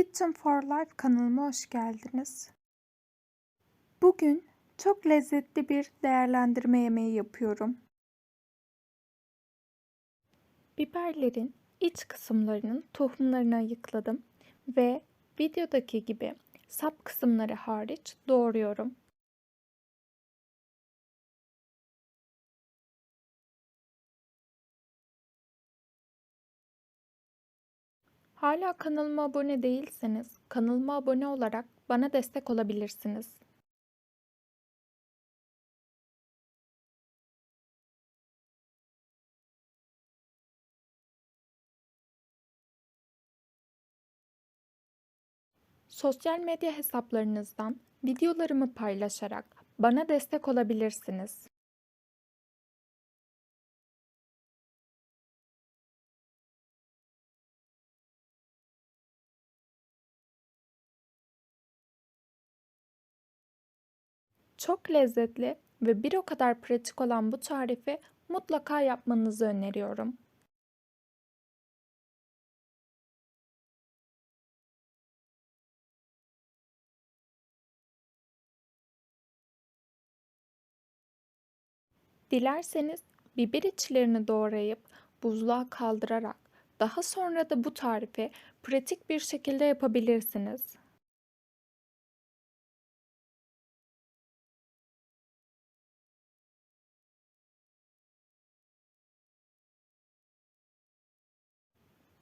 Kitchen for Life kanalıma hoş geldiniz. Bugün çok lezzetli bir değerlendirme yemeği yapıyorum. Biberlerin iç kısımlarının tohumlarını ayıkladım ve videodaki gibi sap kısımları hariç doğruyorum. Hala kanalıma abone değilseniz kanalıma abone olarak bana destek olabilirsiniz. Sosyal medya hesaplarınızdan videolarımı paylaşarak bana destek olabilirsiniz. Çok lezzetli ve bir o kadar pratik olan bu tarifi mutlaka yapmanızı öneriyorum. Dilerseniz biber içlerini doğrayıp buzluğa kaldırarak daha sonra da bu tarifi pratik bir şekilde yapabilirsiniz.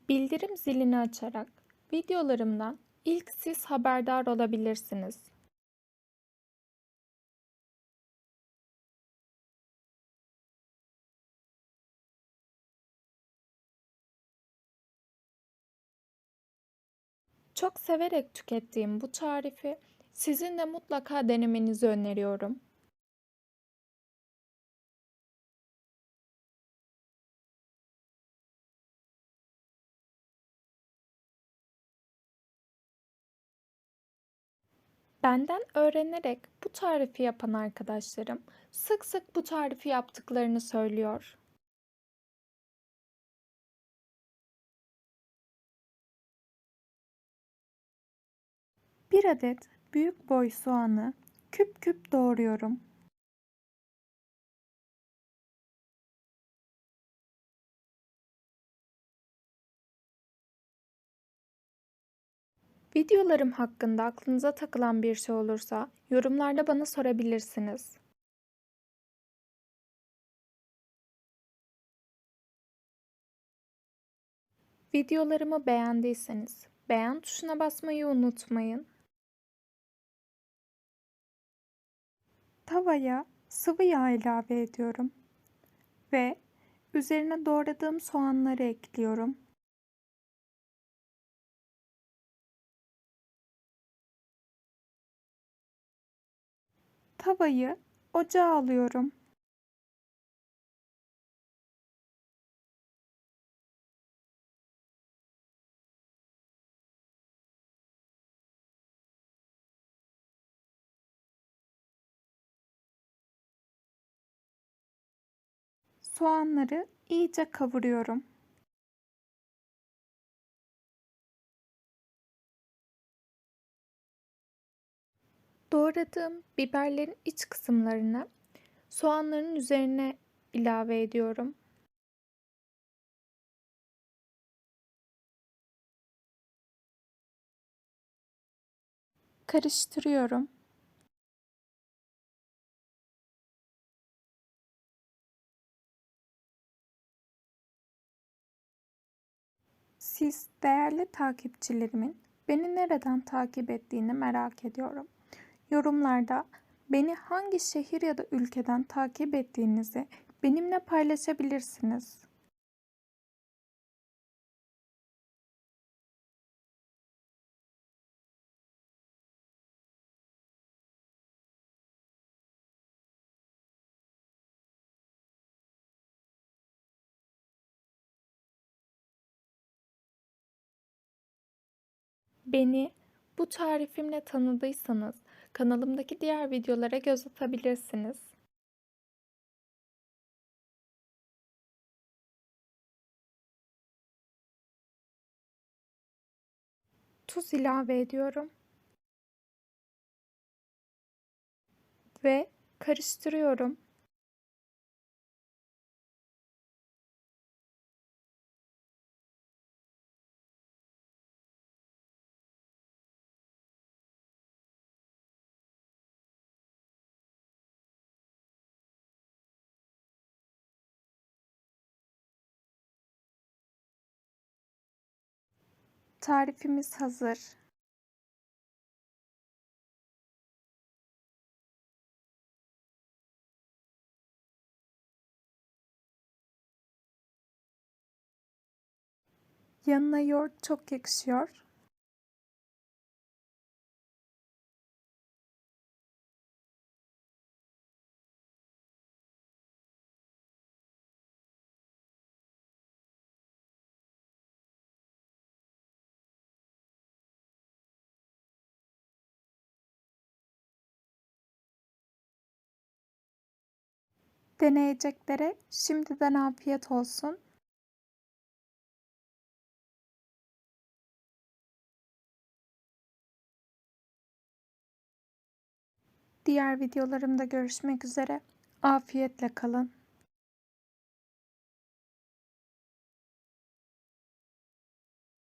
Bildirim zilini açarak videolarımdan ilk siz haberdar olabilirsiniz. Çok severek tükettiğim bu tarifi sizin de mutlaka denemenizi öneriyorum. Benden öğrenerek bu tarifi yapan arkadaşlarım sık sık bu tarifi yaptıklarını söylüyor. Bir adet büyük boy soğanı küp küp doğruyorum. Videolarım hakkında aklınıza takılan bir şey olursa yorumlarda bana sorabilirsiniz. Videolarımı beğendiyseniz beğen tuşuna basmayı unutmayın. Tavaya sıvı yağ ilave ediyorum ve üzerine doğradığım soğanları ekliyorum. Tavayı ocağa alıyorum. Soğanları iyice kavuruyorum. Doğradığım biberlerin iç kısımlarını soğanların üzerine ilave ediyorum. Karıştırıyorum. Siz değerli takipçilerimin beni nereden takip ettiğini merak ediyorum. Yorumlarda beni hangi şehir ya da ülkeden takip ettiğinizi benimle paylaşabilirsiniz. Beni bu tarifimle tanıdıysanız kanalımdaki diğer videolara göz atabilirsiniz. tuz ilave ediyorum. Ve karıştırıyorum. Tarifimiz hazır. Yanına yoğurt çok yakışıyor. Deneyeceklere şimdiden afiyet olsun. Diğer videolarımda görüşmek üzere. Afiyetle kalın.